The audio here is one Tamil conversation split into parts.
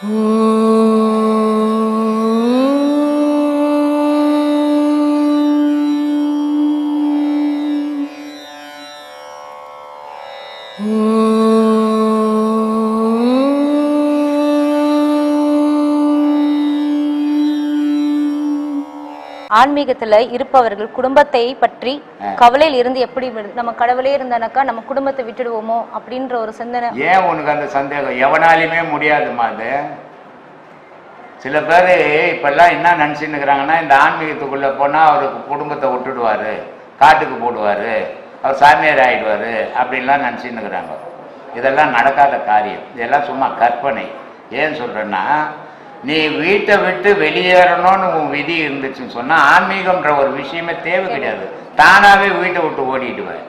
Oh. ஆன்மீகத்துல இருப்பவர்கள் குடும்பத்தை பற்றி கவலையில் இருந்து எப்படி நம்ம கடவுளே இருந்தானாக்கா நம்ம குடும்பத்தை விட்டுடுவோமோ அப்படின்ற ஒரு சிந்தனை. ஏன் உனக்கு அந்த சந்தேகம்? எவனாலையுமே முடியாதுமா அது. சில பேர் இப்பெல்லாம் என்ன நினச்சின்னு இருக்கிறாங்கன்னா இந்த ஆன்மீகத்துக்குள்ள போனால் அவருக்கு குடும்பத்தை விட்டுடுவாரு காட்டுக்கு போடுவார் அவர் சாமியார் ஆயிடுவார் அப்படின்லாம் நினச்சின்னு இருக்கிறாங்க இதெல்லாம் நடக்காத காரியம். இதெல்லாம் சும்மா கற்பனை. ஏன் சொல்கிறேன்னா நீ வீட்டை விட்டு வெளியேறணும்னு உன் விதி இருந்துச்சுன்னு சொன்னால் ஆன்மீகம்ன்ற ஒரு விஷயமே தேவை கிடையாது. தானாகவே வீட்டை விட்டு ஓடிடுவேன்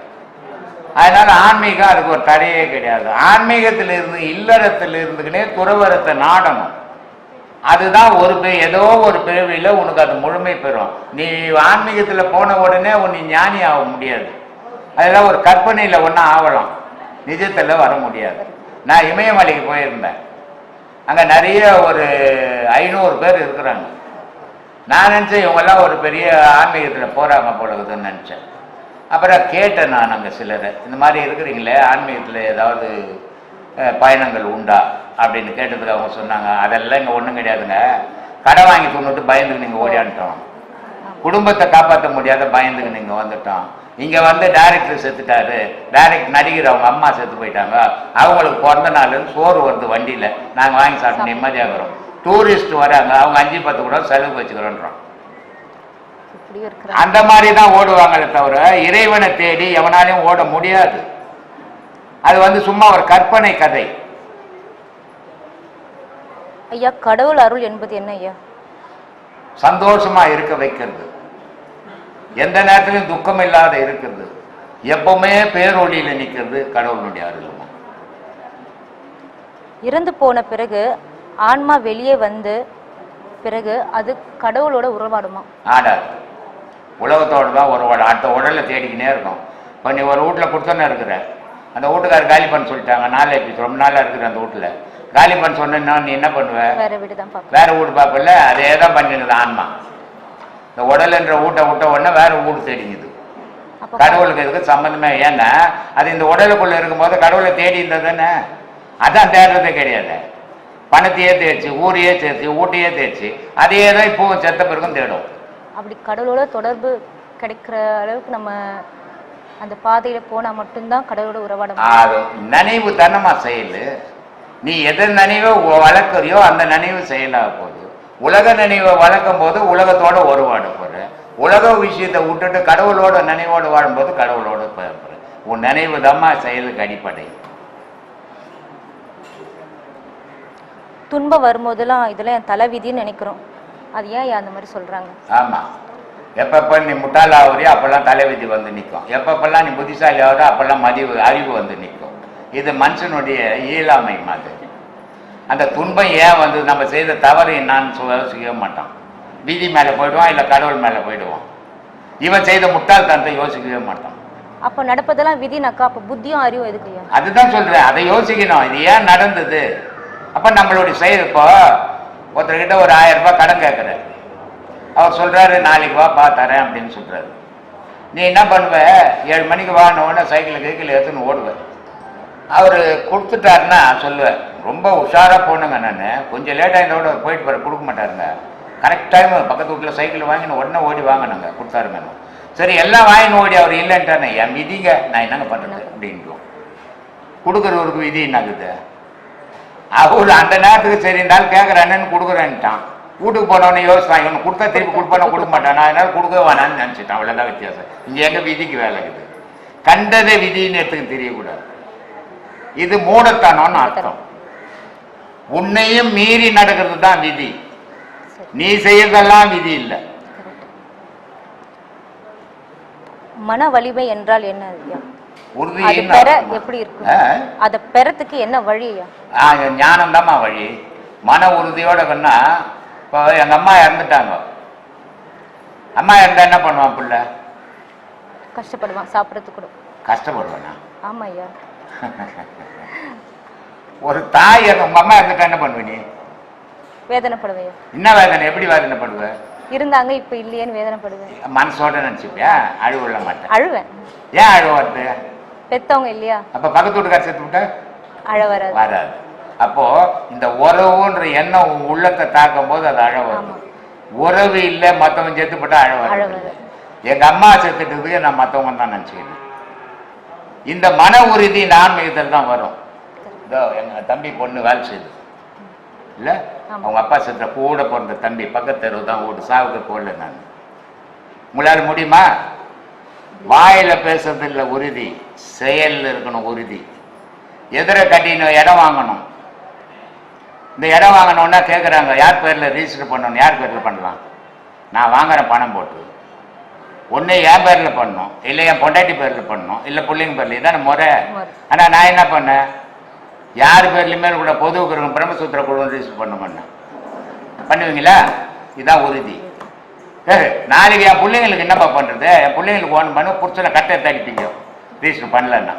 அதனால ஆன்மீகம் அதுக்கு ஒரு தடையே கிடையாது. ஆன்மீகத்தில் இருந்து இல்லறத்தில் இருந்துக்கினே துறவரத்தை நாடணும். அதுதான் ஒரு பே ஏதோ ஒரு பிறவியில் உனக்கு அது முழுமை பெறும். நீ ஆன்மீகத்தில் போன உடனே உன் ஞானி ஆக முடியாது. அதெல்லாம் ஒரு கற்பனையில் ஒன்றா ஆகலாம். நிஜத்தில் வர முடியாது. நான் இமயமலைக்கு போயிருந்தேன். அங்கே நிறைய ஒரு ஐநூறு பேர் இருக்கிறாங்க. நான் நினச்சேன் இவங்கெல்லாம் ஒரு பெரிய ஆன்மீகத்தில் போகிறாங்க போல இருக்குதுன்னு நினச்சேன். அப்புறம் கேட்டேன் நான் அங்கே சிலரை இந்த மாதிரி இருக்கிறீங்களே ஆன்மீகத்தில் ஏதாவது பயணங்கள் உண்டா? அப்படின்னு கேட்டதுக்கு அவங்க சொன்னாங்க அதெல்லாம் இங்கே ஒன்றும் கிடையாதுங்க. கடை வாங்கி கொண்டுட்டு பயந்துக்கு நீங்கள் ஓடியான்ட்டோம் குடும்பத்தை காப்பாற்ற முடியாத பயந்துக்கு நீங்கள் வந்துட்டோம். இங்கே வந்து டைரக்டர் செத்துட்டாரு. டைரக்ட் நடிகர் அவங்க அம்மா செத்து போயிட்டாங்க. அவங்களுக்கு பிறந்த நாள்னு சோறு வருது வண்டியில். நாங்கள் வாங்கி சாப்பிட்டு நிம்மதியாகிறோம் டூரிஸ்ட் வராங்க. அவங்க அஞ்சு பத்து கூட செலவு வச்சுக்கிறோன்றோம் அந்த மாதிரி தான் ஓடுவாங்களே தவிர இறைவனை தேடி எவனாலையும் ஓட முடியாது. அது வந்து சும்மா ஒரு கற்பனை கதை. ஐயா கடவுள் அருள் என்பது என்ன ஐயா? சந்தோஷமா இருக்க வைக்கிறது. எந்த நேரத்திலும் துக்கம் இல்லாத இருக்கிறது. எப்பவுமே பேரொழியில நிக்கிறது கடவுளுடைய அருளுமா. இறந்து போன பிறகு ஆன்மா வெளியே வந்து பிறகு அது கடவுளோட உறவாடுமா? ஆடாது. உலகத்தோட தான் உட- அடுத்த உடலை தேடிக்கினே இருக்கும் இப்போ நீ ஒரு வீட்டில் கொடுத்தோன்னே இருக்கிற. அந்த வீட்டுக்காரர் காலி பண்ண சொல்லிட்டாங்க. நாலு எபிசோட் ரொம்ப நாளாக இருக்கிற அந்த வீட்டில். காலி பண்ண சொன்னா நீ என்ன பண்ணுவ? வேற வீடு தான் வேற வீடு பார்ப்பல அதே தான் பண்ணிடுது ஆன்மா. இந்த உடல்ன்ற வீட்டை விட்ட உடனே வேற வீடு தேடிங்குது அப்போ கடவுளுக்கு இதுக்கு சம்மந்தமே ஏன்னா அது இந்த உடலுக்குள்ள இருக்கும்போது கடவுளை தேடி இருந்தது தானே? அதான் தேடுறதே கிடையாது. பணத்தையே தேய்ச்சி ஊரையே தேய்ச்சி ஊட்டையே தேய்ச்சி அதே தான் இப்போ செத்த பிறகும் தேடும். அப்படி கடவுளோட தொடர்பு கிடைக்கிற அளவுக்கு நம்ம அந்த பாதையில போனா மட்டும்தான் கடவுளோட உறவாட முடியும். அது நினைவு தானமா செயல். நீ எதை நினைவை வளர்க்குறியோ அந்த நினைவு செயலாக போகுது. உலக நினைவை வளர்க்கும் போது உலகத்தோட ஒருவாடு போற உலக விஷயத்தை விட்டுட்டு கடவுளோட நினைவோடு வாழும்போது கடவுளோட போற உன் நினைவு தாம்மா செயலுக்கு அடிப்படை. துன்பம் வரும்போதெல்லாம் இதெல்லாம் என் தலைவிதின்னு நினைக்கிறோம். அது ஏன் அந்த மாதிரி சொல்றாங்க? ஆமாம் எப்பப்போ நீ முட்டாள் ஆகுறியோ அப்போல்லாம் தலைவிதி வந்து நிற்கும் எப்பப்பெல்லாம் நீ புத்திசாலி ஆகுறோ அப்போல்லாம் மதிவு அறிவு வந்து நிற்கும் இது மனுஷனுடைய இயலாமை மாதிரி. அந்த துன்பம் ஏன் வந்து நம்ம செய்த தவறு என்னான்னு சொல்ல யோசிக்கவே மாட்டான். விதி மேலே போயிடுவான் இல்லை கடவுள் மேலே போயிடுவான். இவன் செய்த முட்டாள்தனத்தை யோசிக்கவே மாட்டான். அப்ப நடப்பதெல்லாம் விதினாக்கா அப்ப புத்தியும் அறிவும் எதுக்கு அதுதான் சொல்றேன் அதை யோசிக்கணும். இது ஏன் நடந்தது? அப்ப நம்மளுடைய செயல் இப்போ ஒருத்தர்கிட்ட ஒரு ஆயிரம் ரூபாய் கடன் கேட்குற அவர் சொல்றாரு நாளைக்கு வா பா தரேன் அப்படின்னு சொல்றாரு. நீ என்ன பண்ணுவ? ஏழு மணிக்கு வான உடனே சைக்கிள் கைக்கில் எடுத்துன்னு ஓடுவேன் அவர் கொடுத்துட்டாருன்னா சொல்லுவேன். ரொம்ப உஷாராக போனுங்க நான். கொஞ்சம் லேட்டாக இந்த விட போயிட்டு போற கொடுக்க மாட்டாருங்க. கரெக்ட் டைம் பக்கத்து வீட்டில் சைக்கிள் வாங்கினு உடனே ஓடி வாங்கினாங்க கொடுத்தாருங்க சரி எல்லாம் வாங்கின ஓடி அவர் இல்லைன்ட்டானே என் விதிங்க நான் என்னங்க பண்ணுறது அப்படின்ட்டோம் கொடுக்குறவருக்கு விதி என்னது? அவர் அந்த நேரத்துக்கு சரி இருந்தாலும் கேட்குறானேன்னு கொடுக்குறேன்ட்டான். வீட்டுக்கு போனவனே யோசிச்சான் இவன் கொடுத்தா திருப்பி கொடுப்பானா கொடுக்க மாட்டான்? அதனால கொடுக்க வேணான்னு நினச்சிட்டான். அவ்வளோதான் வித்தியாசம். இங்கே எங்கே விதிக்கு வேலை இருக்குது? கண்டதே விதின்னு எடுத்துக்கு தெரியக்கூடாது. இது மூடத்தனம்னு அர்த்தம். உன்னையும் மீறி நடக்கிறது தான் விதி. நீ செய்யறதெல்லாம் விதி இல்லை. மன வலிமை என்றால் என்ன ஐயா? எப்படி இருக்கும்? ஆ? அதை பெறத்துக்கு என்ன வழி ஞானம் தாம்மா வழி. மன உறுதியோட கண்ணா இப்போ எங்கள் அம்மா இறந்துட்டாங்க. அம்மா இறந்தா என்ன பண்ணுவான் பிள்ளை? கஷ்டப்படுவான் சாப்பிடறதுக்கு கூட. கஷ்டப்படுவானா? ஆமா ஐயா. ஒரு தாய் உங்க அம்மா இறந்துட்டா என்ன பண்ணுவ நீ? வேதனைப்படுவேன். என்ன வேதனை? எப்படி வேதனைப்படுவ இருந்தாங்க இப்ப இல்லையேன்னு வேதனைப்படுவேன். மனசோட நினச்சிப்பியா? அழுவிட மாட்டேன் அழுவேன். ஏன் அழுவ வருது பெத்தவங்க இல்லையா? அப்போ பக்கத்து வீட்டுக்கார சேர்த்து விட்டா? அழ வராது. வராது. அப்போ இந்த உறவுன்ற எண்ணம் உன் உள்ளத்தை தாக்கும் போது அது அழ வரும் உறவு இல்லை மற்றவன் செத்து போட்டா அழ வராது. எங்க அம்மா செத்துட்டதுக்கு நான் மற்றவங்க தான் நினச்சிக்கிறேன். இந்த மன உறுதி இந்த ஆன்மீகத்தில் தான் வரும். இதோ எங்க தம்பி பொண்ணு வேலை செய்யுது இல்லை. அவங்க அப்பா செத்த கூட பிறந்த தம்பி பக்கத்து தெருவு தான் ஓடு சாவுக்கு போடல நான். உங்களால முடியுமா? வாயில பேசுறது இல்லை உறுதி செயல்ல இருக்கணும் உறுதி. எதிர கட்டின இடம் வாங்கணும். இந்த இடம் வாங்கணும்னா கேட்குறாங்க யார் பேரில் ரெஜிஸ்டர் பண்ணணும் யார் பேரில் பண்ணலாம்? நான் வாங்குறேன் பணம் போட்டு. ஒன்று என் பேரில் பண்ணணும் இல்லை என் பொண்டாட்டி பேரில் பண்ணணும் இல்லை பிள்ளைங்க பேரில். இதான முறை. ஆனால் நான் என்ன பண்ணேன் யார் பேர்லையுமே கூட பொதுவுக்கு இருக்கும் பிரம்மசூத்திர குழு ரெஜிஸ்டர் பண்ண மாட்டேன். பண்ணுவீங்களா? இதான் உறுதி. சரி நாளைக்கு என் பிள்ளைங்களுக்கு என்னப்பா பண்ணுறது என் பிள்ளைங்களுக்கு ஒன்று பண்ண புருஷனை கட்டை தடிப்பீங்க ரெஜிஸ்டர் பண்ணலன்னா.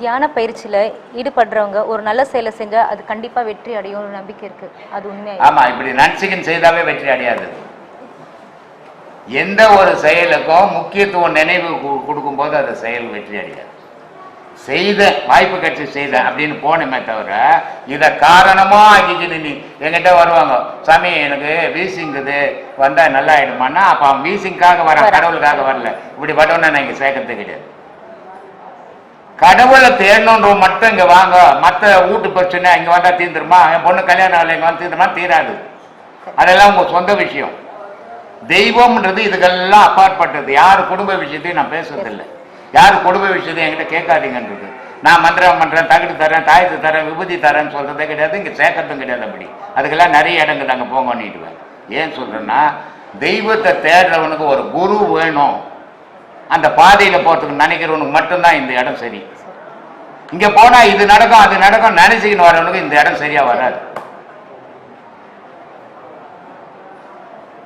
தியான பயிற்சியில ஈடுபடுறவங்க ஒரு நல்ல செயலை செஞ்சா அது கண்டிப்பா வெற்றி அடையும் நம்பிக்கை இருக்கு. அது உண்மையா? ஆமா இப்படி நன்சிகன் செய்தாவே வெற்றி அடையாது. எந்த ஒரு செயலுக்கும் முக்கியத்துவம் நினைவு கு- கொடுக்கும்போது அந்த செயல் வெற்றி அடையாது. செய்த வாய்ப்பு கிடைச்சி செய்த அப்படின்னு போனமே தவிர இதை காரணமா ஆக்கிக்கிட்டு நீ என்கிட்ட வருவாங்க. சாமி எனக்கு வீசிங்குது. வந்தா நல்லா ஆயிடுமான்னா அப்ப அவன் வீசிங்காக வரான். கடவுளுக்காக வரல. இப்படி பட்டவன நான் இங்க சேர்க்கறது கிடையாது. கடவுளை தேடணுன்றவங்க மட்டும் இங்க வாங்க. மற்ற வீட்டு பிரச்சனை இங்க வந்தா தீர்ந்துருமா என் பொண்ணு கல்யாணம் ஆகல இங்க வந்து தீர்ந்துருமா தீராது. அதெல்லாம் உங்க சொந்த விஷயம். தெய்வம்ன்றது இதுக்கெல்லாம் அப்பாற்பட்டது. யார் குடும்ப விஷயத்தையும் நான் பேசுறதில்லை. யார் குடும்ப விஷயத்தையும் என்கிட்ட கேட்காதீங்கன்றது. நான் மந்திரம் பண்ணுறேன் தகுடு தரேன் தாயத்து தரேன் விபூதி தரேன்னு சொல்கிறதே கிடையாது இங்கே சேர்க்கறதும் கிடையாது அப்படி. அதுக்கெல்லாம் நிறைய இடங்கள் அங்கே பண்ணிடுவேன் ஏன் சொல்கிறேன்னா தெய்வத்தை தேடுறவனுக்கு ஒரு குரு வேணும். அந்த பாதையில் போகிறதுக்கு நினைக்கிறவனுக்கு மட்டும்தான் இந்த இடம் சரி. இங்கே போனால் இது நடக்கும் அது நடக்கும் நினைச்சுக்கின்னு வரவனுக்கு இந்த இடம் சரியாக வராது.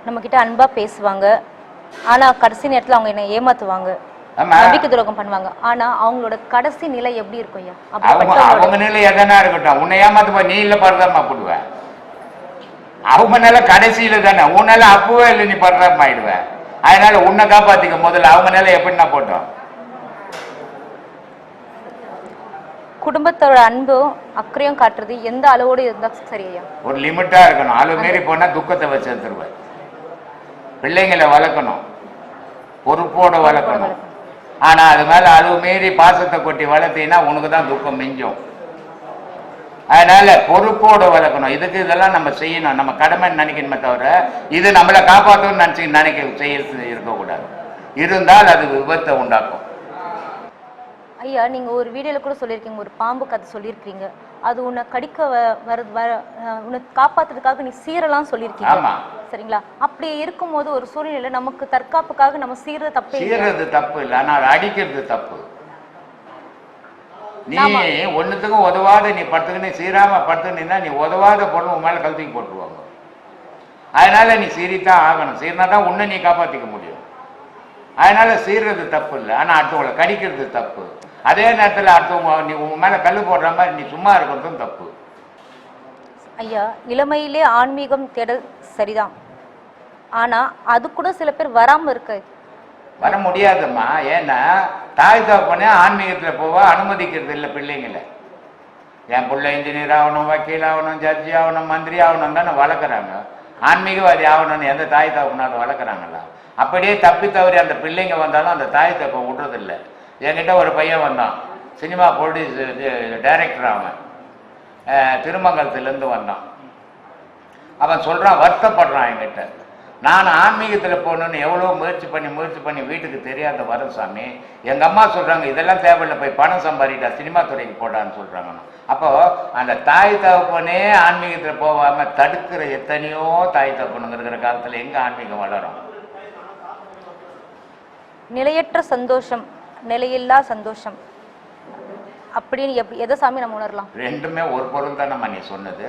நம்ம கிட்ட அன்பா பேசுவாங்க. ஆனா கடைசி நேரத்துல அவங்க என்ன ஏமாத்துவாங்க. ஆமா. நம்பிக்கை துரோகம் பண்ணுவாங்க. ஆனா அவங்களோட கடைசி நிலை எப்படி இருக்கும் ஐயா? அவங்க நிலை எதனா இருக்கட்டும். உன்னை ஏமாத்து போய் நீ இல்ல பரதாமா போடுவ. அவங்க நிலை கடைசியில தானே. உன் நிலை அப்பவே இல்லை நீ பரதாமா ஆயிடுவ. அதனால உன்னை காப்பாத்திக்க முதல்ல அவங்க நிலை எப்படின்னா போட்டோம்? குடும்பத்தோட அன்பும் அக்கறையும் காட்டுறது எந்த அளவோடு இருந்தா சரி ஐயா. ஒரு லிமிட்டா இருக்கணும். அளவு மீறி போனா துக்கத்தை வச்சு எடுத்துருவேன். பிள்ளைங்களை வளர்க்கணும். பொறுப்போடு வளர்க்கணும். ஆனால் அது மேலே அளவு மீறி பாசத்தை கொட்டி வளர்த்தீங்கன்னா உனக்கு தான் துக்கம் மிஞ்சும். அதனால பொறுப்போடு வளர்க்கணும். இதுக்கு இதெல்லாம் நம்ம செய்யணும். நம்ம கடமைன்னு நினைக்கணுமே தவிர இது நம்மளை காப்பாற்றணும்னு நினச்சி நினைக்க செய்ய இருக்கக்கூடாது. இருந்தால் அது விபத்தை உண்டாக்கும். ஐயா நீங்க ஒரு வீடியோல கூட சொல்லியிருக்கீங்க ஒரு பாம்பு கதை சொல்லியிருக்கீங்க. அது உன்னை கடிக்க வ- வர வர உன்னை காப்பாத்துறதுக்காக நீ சீரெல்லாம் சொல்லியிருக்கீங்க. சரிங்களா? அப்படி இருக்கும்போது ஒரு சூழ்நிலையில நமக்கு தற்காப்புக்காக நம்ம சீர தப்பே? சீர்றது தப்பு இல்லை ஆனால் அதை அடிக்கிறது தப்பு. நீ ஆமா. ஒண்ணுத்துக்கும் உதவாத நீ படுத்துக்கின்னு சீராம படுத்துக்கினா நீ உதவாத பொருள் உன் மேல கழுத்துக்கு போட்டுருவாங்க. அதனால நீ சீரித்தான் ஆகணும். சீர்னா தான் உன்னை நீ காப்பாத்திக்க முடியும். அதனால சீர்றது தப்பு இல்லை ஆனா அடுத்தவங்களை கடிக்கிறது தப்பு. அதே நேரத்துல அடுத்தவங்க நீ உன் மேல கல் போடுற மாதிரி நீ சும்மா இருக்கிறதும் தப்பு. ஐயா இளமையிலே ஆன்மீகம் தேடல் சரிதான். ஆனா அது கூட சில பேர் வராம இருக்கு. வர முடியாதும்மா. ஏன்னா தாய் தகப்பனே ஆன்மீகத்துல போவா அனுமதிக்கிறது இல்லை பிள்ளைங்களை. என் பிள்ளை இன்ஜினியர் ஆகணும் வக்கீல் ஆகணும் ஜட்ஜி ஆகணும் மந்திரி ஆகணும் தானே வளர்க்குறாங்க. ஆன்மீகவாதி ஆகணும்னு எந்த தாய் தகப்பனாலும் வளர்க்குறாங்களா? அப்படியே தப்பி தவறி அந்த பிள்ளைங்க வந்தாலும் அந்த தாய் தகப்பன் விடுறதில்ல. என்கிட்ட ஒரு பையன் வந்தான். சினிமா ப்ரொடியூஸ் டைரக்டர் அவன். திருமங்கலத்துலேருந்து வந்தான். அவன் சொல்கிறான் வருத்தப்படுறான் என்கிட்ட. நான் ஆன்மீகத்தில் போகணுன்னு எவ்வளோ முயற்சி பண்ணி முயற்சி பண்ணி வீட்டுக்கு தெரியாத வரும் சாமி எங்கள் அம்மா சொல்கிறாங்க இதெல்லாம் தேவையில்லை போய் பணம் சம்பாதிட்டா சினிமா துறைக்கு போடான்னு சொல்கிறாங்க அப்போது அந்த தாய் தகப்பனே ஆன்மீகத்தில் போகாமல் தடுக்கிற எத்தனையோ தாய் தகப்பனுங்கிற காலத்தில் எங்கே ஆன்மீகம் வளரும்? நிலையற்ற சந்தோஷம். நிலையில்லா சந்தோஷம். அப்படின்னு எப்படி எதை சாமி நம்ம உணரலாம்? ரெண்டுமே ஒரு பொருள் தானம்மா நீ சொன்னது.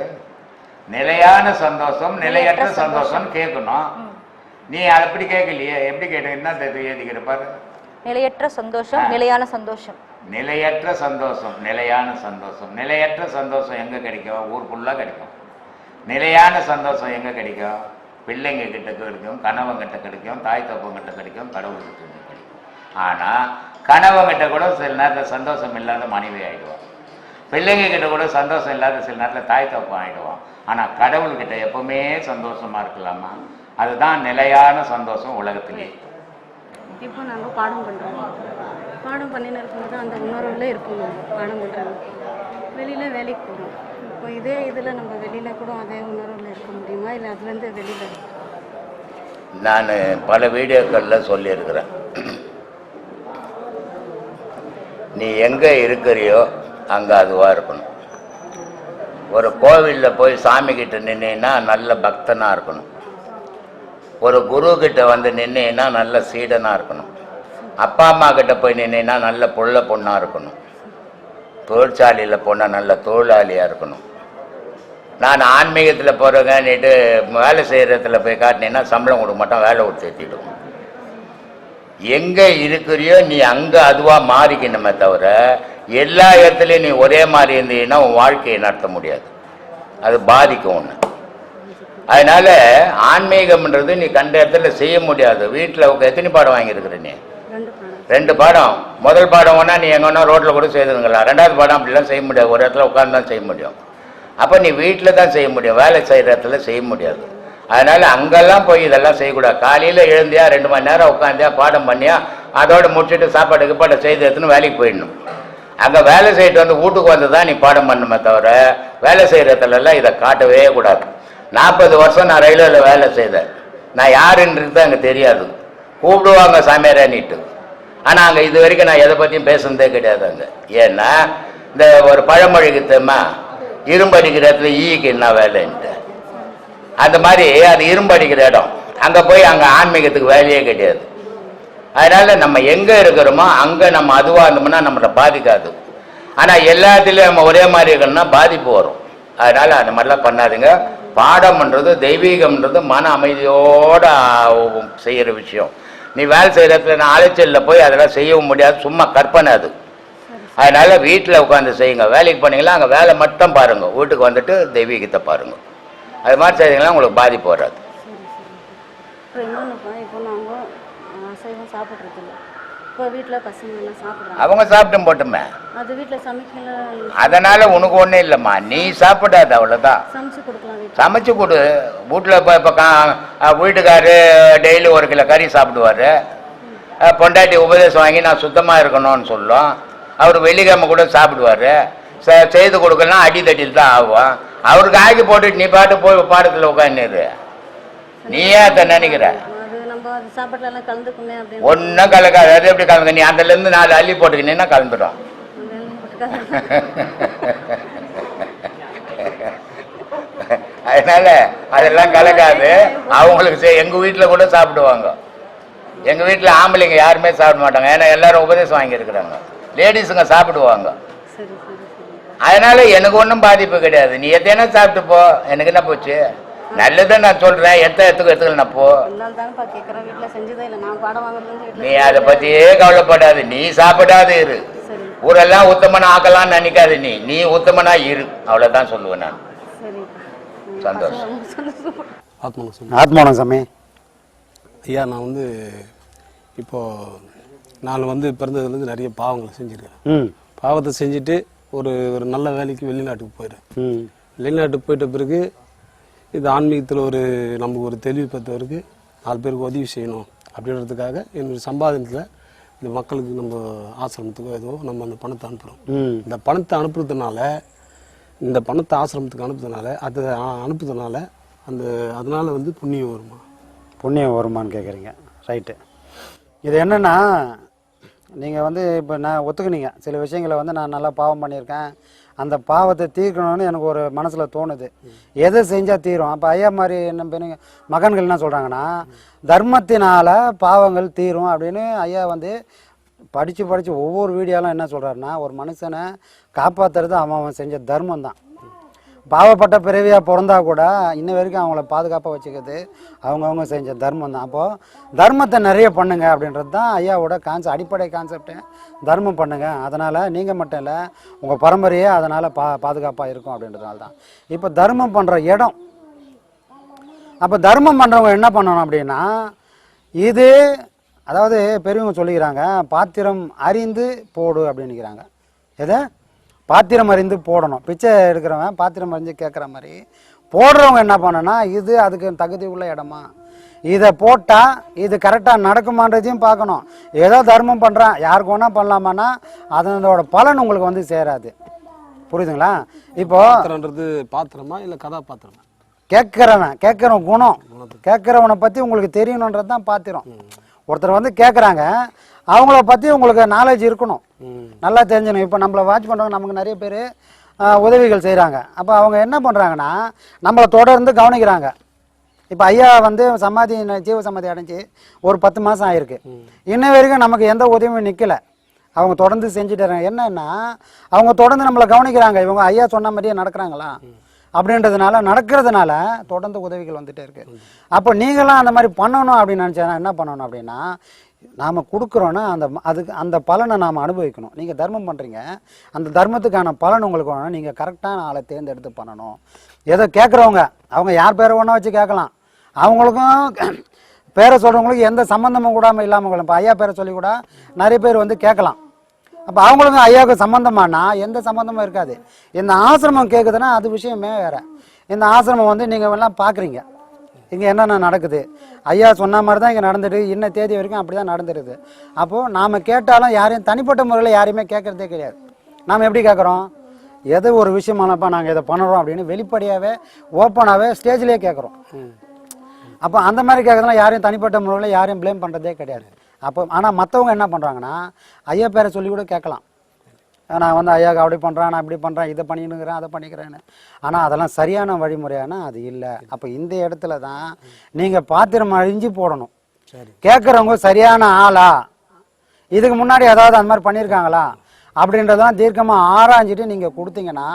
நிலையான சந்தோஷம் நிலையற்ற சந்தோஷம். கேட்கணும். நீ அதை எப்படி கேட்கலையே? எப்படி கேட்ட என்ன எழுதிக்கிற பாரு. நிலையற்ற சந்தோஷம். நிலையான சந்தோஷம். நிலையற்ற சந்தோஷம் நிலையான சந்தோஷம். நிலையற்ற சந்தோஷம் எங்கே கிடைக்கும்? ஊர் ஃபுல்லாக கிடைக்கும். நிலையான சந்தோஷம் எங்கே கிடைக்கும்? பிள்ளைங்க கிட்ட கிடைக்கும் கணவங்கிட்ட கிடைக்கும் தாய் தப்பங்கிட்ட கிடைக்கும் கடவுள்கிட்ட கிடைக்கும். ஆனால் கணவங்கிட்ட கூட சில நேரத்தில் சந்தோஷம் இல்லாத மனைவி ஆயிடுவான். பிள்ளைங்க கிட்ட கூட சந்தோஷம் இல்லாத சில நேரத்தில் தாய் தப்பம் ஆயிடுவான். ஆனால் கடவுள்கிட்ட எப்பவுமே சந்தோஷமா இருக்கலாமா? அதுதான் நிலையான சந்தோஷம் உலகத்திலே. இப்போ நாங்கள் பாடம் பண்ணுறோம் பாடம் பண்ணின்னு இருக்கும்போது அந்த உணர்வுல இருக்கோம் பாடம் பண்ணுறது வெளியில் வேலைக்கு போகிறோம் இப்போ இதே இதில் நம்ம வெளியில் கூட அதே உணர்வுல இருக்க முடியுமா? இல்லை அதுலேருந்து வெளியில் நான் பல வீடியோக்களில் சொல்லியிருக்கிறேன். நீ எங்கே இருக்கிறியோ அங்கே அதுவாக இருக்கணும். ஒரு கோவிலில் போய் சாமி கிட்ட நின்னீன்னா நல்ல பக்தனாக இருக்கணும். ஒரு குரு கிட்ட வந்து நின்னீன்னா நல்ல சீடனாக இருக்கணும். அப்பா அம்மா கிட்ட போய் நின்னீன்னா நல்ல புள்ள பொண்ணாக இருக்கணும். தொழிற்சாலையில் போனால் நல்ல தொழிலாளியாக இருக்கணும். நான் ஆன்மீகத்தில் போகிறேங்கன்னுட்டு வேலை செய்கிறதுல போய் காட்டினீங்கன்னா சம்பளம் கொடுக்க மாட்டோம் வேலை விட்டு ஏற்றிடுவோம் எங்கே இருக்கிறியோ நீ அங்கே அதுவாக மாறிக்கணுமே தவிர எல்லா இடத்துலையும் நீ ஒரே மாதிரி இருந்தீங்கன்னா உன் வாழ்க்கையை நடத்த முடியாது. அது பாதிக்கும் ஒன்று அதனால ஆன்மீகம்ன்றது நீ கண்ட இடத்துல செய்ய முடியாது. வீட்டில் எத்தனை பாடம் வாங்கியிருக்கிற நீ? ரெண்டு பாடம். முதல் பாடம் வேணா நீ எங்கன்னா ரோட்டில் கூட செய்துருங்களா ரெண்டாவது பாடம் அப்படிலாம் செய்ய முடியாது. ஒரு இடத்துல உட்கார்ந்து தான் செய்ய முடியும். அப்போ நீ வீட்டில் தான் செய்ய முடியும். வேலை செய்கிற இடத்துல செய்ய முடியாது. அதனால அங்கெல்லாம் போய் இதெல்லாம் செய்யக்கூடாது. காலையில் எழுந்தியா ரெண்டு மணி நேரம் உட்காந்தியா பாடம் பண்ணியா அதோட முடிச்சுட்டு சாப்பாடு கிப்பாடை செய்து எடுத்துன்னு வேலைக்கு போயிடணும். அங்கே வேலை செய்யிட்டு வந்து வீட்டுக்கு வந்து தான் நீ பாடம் பண்ணுமே தவிர வேலை செய்கிற இடத்துலலாம் இதை காட்டவே கூடாது. நாற்பது வருஷம் நான் ரயில்வேல வேலை செய்தேன். நான் யாருன்றது அங்கே தெரியாது. கூப்பிடுவாங்க சாமியாரானிட்டு ஆனால் அங்கே இது வரைக்கும் நான் எதை பற்றியும் பேசுனதே கிடையாது அங்கே. ஏன்னா இந்த ஒரு பழமொழிக்கு தெரியுமா இரும்பு அடிக்கிற இடத்துல ஈக்கு என்ன வேலைன்னு. அந்த மாதிரி அது இரும்பு அடிக்கிற இடம். அங்கே போய் அங்கே ஆன்மீகத்துக்கு வேலையே கிடையாது. அதனால நம்ம எங்கே இருக்கிறோமோ அங்கே நம்ம அதுவாக இருந்தோம்னா நம்மளை பாதிக்காது. ஆனால் எல்லாத்துலேயும் நம்ம ஒரே மாதிரி இருக்கணும்னா பாதிப்பு வரும். அதனால அந்த மாதிரிலாம் பண்ணாதுங்க. பாடம்ன்றது தெய்வீகம்ன்றது மன அமைதியோட செய்கிற விஷயம். நீ வேலை செய்கிற இடத்துல நான் அலைச்சலில் போய் அதெல்லாம் செய்யவும் முடியாது. சும்மா கற்பனை அது. அதனால வீட்டில் உட்காந்து செய்யுங்க. வேலைக்கு போனீங்களா அங்கே வேலை மட்டும் பாருங்கள் வீட்டுக்கு வந்துட்டு தெய்வீகத்தை பாருங்கள் அது மாதிரி செய்தீங்கன்னா உங்களுக்கு பாதிப்பு வராது. அவங்க சாப்பிட்டும் போட்டுமே. அதனால உனக்கு ஒன்றும் இல்லைம்மா. நீ சாப்பிடாத அவ்வளோதான் சமைச்சு கொடு. வீட்டில் இப்போ இப்போ கா வீட்டுக்காரு டெய்லி ஒரு கிலோ கறி சாப்பிடுவார். பொண்டாட்டி உபதேசம் வாங்கி நான் சுத்தமாக இருக்கணும்னு சொல்லும். அவர் வெள்ளிக்கிழமை கூட சாப்பிடுவார். செய்து கொடுக்கலாம் அடி தட்டில் தான் ஆகும். அவருக்கு ஆக்கி போட்டுட்டு நீ பாட்டு போய் பாடத்தில் உட்காந்துரு நீ ஏன் நினைக்கிற. ஒன்றும் கலக்காது. அது எப்படி கலந்து நீ அதுலேருந்து நாலு அள்ளி போட்டுக்கினீங்கன்னா கலந்துடும் அதனால அதெல்லாம் கலக்காது. அவங்களுக்கு செய் எங்க வீட்டுல கூட சாப்பிடுவாங்க. எங்க வீட்டுல ஆம்பளைங்க யாருமே சாப்பிட மாட்டாங்க. ஏன்னா எல்லாரும் உபதேசம் வாங்கியிருக்கிறாங்க. லேடிஸுங்க சாப்பிடுவாங்க. அதனால எனக்கு ஒன்றும் பாதிப்பு கிடையாது. நீ எத்தனை சாப்பிட்டு போ. எனக்கு என்ன போச்சு? நல்லதை நான் சொல்றேன். எத்த எத்துக்கு எத்துக்கல போ. நீ அதை பத்தியே கவலைப்படாது. நீ சாப்பிடாது இரு. ஊரெல்லாம் உத்தமனா ஆக்கலாம்னு நினைக்காது நீ. நீ உத்தமனா இரு. அவ்வளவுதான் சொல்லுவேன் நான். சரி. சந்தோஷம். ஆத்மனம் சாமி. ஐயா நான் வந்து இப்போது நான் வந்து பிறந்ததுலேருந்து நிறைய பாவங்களை செஞ்சுருக்கேன் ம். பாவத்தை செஞ்சுட்டு ஒரு ஒரு நல்ல வேலைக்கு வெளிநாட்டுக்கு போயிடுறேன் ம். வெளிநாட்டுக்கு போயிட்ட பிறகு இது ஆன்மீகத்தில் ஒரு நமக்கு ஒரு தெளிவு பெற்றவருக்கு நாலு பேருக்கு உதவி செய்யணும் அப்படின்றதுக்காக என்னுடைய சம்பாதனத்தில் இந்த மக்களுக்கு நம்ம ஆசிரமத்துக்கோ ஏதோ நம்ம அந்த பணத்தை அனுப்புகிறோம் இந்த பணத்தை அனுப்புறதுனால இந்த பணத்தை ஆசிரமத்துக்கு அனுப்புறதுனால அதை அனுப்புறதுனால அந்த அதனால வந்து புண்ணியம் வருமா? புண்ணியம் வருமான்னு கேட்குறீங்க ரைட்டு இது என்னென்னா நீங்கள் வந்து இப்போ நான் ஒத்துக்குனீங்க. சில விஷயங்களை வந்து நான் நல்லா பாவம் பண்ணியிருக்கேன். அந்த பாவத்தை தீர்க்கணும்னு எனக்கு ஒரு மனசில் தோணுது. எதை செஞ்சால் தீரும்? அப்போ ஐயா மாதிரி என்ன பெரிய மகன்கள் என்ன சொல்கிறாங்கன்னா தர்மத்தினால் பாவங்கள் தீரும் அப்படின்னு ஐயா வந்து படித்து படித்து ஒவ்வொரு வீடியோலாம் என்ன சொல்கிறாருன்னா ஒரு மனுஷனை காப்பாற்றுறது அவன் அவன் செஞ்ச தர்மம் தான் பாவப்பட்ட பிறவியாக பிறந்தா கூட இன்ன வரைக்கும் அவங்கள பாதுகாப்பாக வச்சுக்கிறது அவங்கவுங்க செஞ்ச தர்மம் தான். அப்போது தர்மத்தை நிறைய பண்ணுங்க அப்படின்றது தான் ஐயாவோட கான்செப்ட் அடிப்படை கான்செப்டே தர்மம் பண்ணுங்க. அதனால் நீங்கள் மட்டும் இல்லை உங்கள் பரம்பரையே அதனால் பா பாதுகாப்பாக இருக்கும் அப்படின்றதுனால தான். இப்போ தர்மம் பண்ணுற இடம். அப்போ தர்மம் பண்ணுறவங்க என்ன பண்ணணும் அப்படின்னா இது அதாவது பெரியவங்க சொல்லிக்கிறாங்க பாத்திரம் அறிந்து போடு அப்படின்னுக்கிறாங்க எதை? பாத்திரம் அறிந்து போடணும். பிச்சை எடுக்கிறவன் பாத்திரம் அறிஞ்சு கேட்குற மாதிரி. போடுறவங்க என்ன பண்ணணும்னா இது அதுக்கு தகுதி உள்ள இடமா? இதை போட்டால் இது கரெக்டாக நடக்குமான்றதையும் பார்க்கணும். ஏதோ தர்மம் பண்ணுறான் யாருக்கு வேணால் பண்ணலாமான்னா அதனோட பலன் உங்களுக்கு வந்து சேராது. புரியுதுங்களா? இப்போ பாத்திரன்றது பாத்திரமா இல்லை கதாபாத்திரமா? கேட்குறவன் கேட்குறவன் குணம். கேட்குறவனை பற்றி உங்களுக்கு தெரியணுன்றது தான் பாத்திரம். ஒருத்தர் வந்து கேட்குறாங்க அவங்கள பற்றி உங்களுக்கு நாலேஜ் இருக்கணும். நல்லா தெரிஞ்சணும் இப்போ நம்மளை வாட்ச் பண்ணுறவங்க நமக்கு நிறைய பேர் உதவிகள் செய்கிறாங்க அப்போ அவங்க என்ன பண்ணுறாங்கன்னா நம்மளை தொடர்ந்து கவனிக்கிறாங்க. இப்போ ஐயா வந்து சமாதி ஜீவ சமாதி அடைஞ்சு ஒரு பத்து மாதம் ஆயிருக்கு. இன்ன வரைக்கும் நமக்கு எந்த உதவியும் நிற்கல அவங்க தொடர்ந்து செஞ்சுட்டு இருக்காங்க என்னன்னா அவங்க தொடர்ந்து நம்மளை கவனிக்கிறாங்க. இவங்க ஐயா சொன்ன மாதிரியே நடக்கிறாங்களா? அப்படின்றதுனால நடக்கிறதுனால தொடர்ந்து உதவிகள் வந்துட்டே இருக்கு. அப்போ நீங்களாம் அந்த மாதிரி பண்ணணும் அப்படின்னு நினச்சா என்ன பண்ணணும் அப்படின்னா நாம் கொடுக்குறோன்னா அந்த அதுக்கு அந்த பலனை நாம் அனுபவிக்கணும். நீங்கள் தர்மம் பண்ணுறீங்க அந்த தர்மத்துக்கான பலன் உங்களுக்கு வேணும் நீங்கள் கரெக்டான ஆளை தேர்ந்தெடுத்து பண்ணணும். ஏதோ கேட்குறவங்க அவங்க யார் பேரை ஒன்றா வச்சு கேட்கலாம். அவங்களுக்கும் பேரை சொல்கிறவங்களுக்கு எந்த சம்மந்தமும் கூடாமல் இல்லாமல் இப்போ ஐயா பேரை சொல்லி கூட நிறைய பேர் வந்து கேட்கலாம். அப்போ அவங்களுக்கும் ஐயாவுக்கு சம்மந்தமானா எந்த சம்மந்தமும் இருக்காது. இந்த ஆசிரமம் கேட்குதுன்னா அது விஷயமே வேறு. இந்த ஆசிரமம் வந்து நீங்கள் எல்லாம் பார்க்குறீங்க இங்கே என்னென்ன நடக்குது? ஐயா சொன்ன மாதிரி தான் இங்கே நடந்துட்டு இன்ன தேதி வரைக்கும் அப்படி தான் நடந்துடுது அப்போது நாம் கேட்டாலும் யாரையும் தனிப்பட்ட முறையில் யாரையுமே கேட்குறதே கிடையாது. நாம் எப்படி கேட்குறோம் எது ஒரு விஷயமானப்பா நாங்கள் இதை பண்ணுறோம் அப்படின்னு வெளிப்படையாகவே ஓப்பனாகவே ஸ்டேஜ்லேயே கேட்குறோம் அப்போ அந்த மாதிரி கேட்குறதுலாம் யாரையும் தனிப்பட்ட முறையில் யாரையும் ப்ளேம் பண்ணுறதே கிடையாது. அப்போ ஆனால் மற்றவங்க என்ன பண்ணுறாங்கன்னா ஐயா பேரை சொல்லி கூட கேட்கலாம். நான் வந்து ஐயாவுக்கு அப்படி பண்ணுறேன் நான் இப்படி பண்ணுறேன் இதை பண்ணினுக்கிறேன் அதை பண்ணிக்கிறேன்னு. ஆனால் அதெல்லாம் சரியான வழிமுறையானா அது இல்லை. அப்போ இந்த இடத்துல தான் நீங்கள் பாத்திரம் அழிஞ்சு போடணும். சரி. கேட்குறவங்க சரியான ஆளா? இதுக்கு முன்னாடி ஏதாவது அந்த மாதிரி பண்ணியிருக்காங்களா அப்படின்றதெல்லாம் தீர்க்கமாக ஆராய்ஞ்சிட்டு நீங்கள் கொடுத்தீங்கன்னா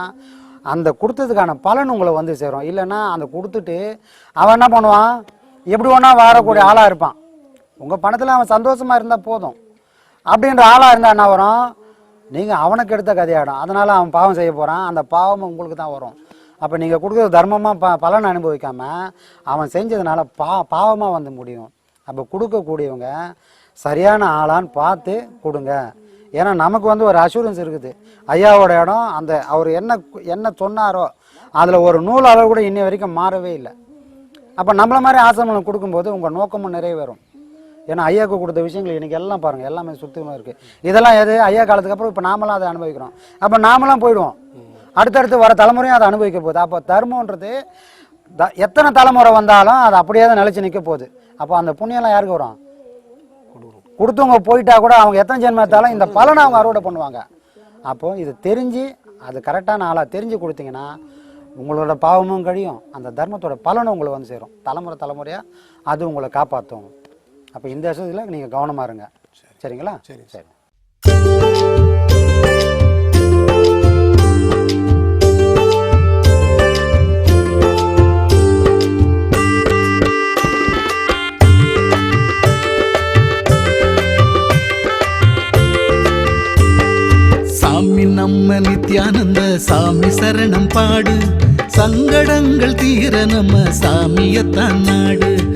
அந்த கொடுத்ததுக்கான பலன் உங்களை வந்து சேரும். இல்லைன்னா அந்த கொடுத்துட்டு அவன் என்ன பண்ணுவான்? எப்படி ஒன்றா வாரக்கூடிய ஆளாக இருப்பான். உங்கள் பணத்தில் அவன் சந்தோஷமாக இருந்தால் போதும். அப்படின்ற ஆளாக இருந்தால் என்ன வரும்? நீங்கள் அவனுக்கு எடுத்த கதையாடும். அதனால் அவன் பாவம் செய்ய போகிறான் அந்த பாவம் உங்களுக்கு தான் வரும். அப்போ நீங்கள் கொடுக்குற தர்மமாக ப பலன் அனுபவிக்காமல் அவன் செஞ்சதுனால பா பாவமாக வந்து முடியும். அப்போ கொடுக்கக்கூடியவங்க சரியான ஆளான்னு பார்த்து கொடுங்க. ஏன்னா நமக்கு வந்து ஒரு அசூரன்ஸ் இருக்குது. ஐயாவோட இடம் அந்த அவர் என்ன என்ன சொன்னாரோ அதில் ஒரு நூல் அளவு கூட இன்னி வரைக்கும் மாறவே இல்லை. அப்போ நம்மள மாதிரி ஆசிரமம் கொடுக்கும்போது உங்கள் நோக்கமும் நிறைவேறும். ஏன்னா ஐயாவுக்கு கொடுத்த விஷயங்கள் இன்றைக்கி எல்லாம் பாருங்கள் எல்லாமே சுத்தமாக இருக்குது இதெல்லாம் எது? ஐயா காலத்துக்கு அப்புறம் இப்போ நாமெல்லாம் அதை அனுபவிக்கிறோம். அப்போ நாமளாம் போயிடுவோம். அடுத்தடுத்து வர தலைமுறையும் அதை அனுபவிக்க போகுது. அப்போ தர்மன்றது த எத்தனை தலைமுறை வந்தாலும் அது அப்படியே தான் நிலச்சி நிற்க போகுது. அப்போ அந்த புண்ணியம்லாம் யாருக்கு வரும்? கொடுத்தவங்க போயிட்டா கூட அவங்க எத்தனை ஜென்மத்தாலும் எடுத்தாலும் இந்த பலனை அவங்க அறுவடை பண்ணுவாங்க. அப்போ இது தெரிஞ்சு அது கரெக்டான ஆளாக தெரிஞ்சு கொடுத்தீங்கன்னா உங்களோட பாவமும் கழியும். அந்த தர்மத்தோட பலனும் உங்களை வந்து சேரும். தலைமுறை தலைமுறையாக அது உங்களை காப்பாற்றும் அப்போ இந்த விஷயத்தில் நீங்கள் கவனமாக இருங்க. சரிங்களா? சரி. சரி. சாமி நம்ம நித்யானந்த சாமி சரணம் பாடு. சங்கடங்கள் தீர நம்ம சாமியத்தான் நாடு.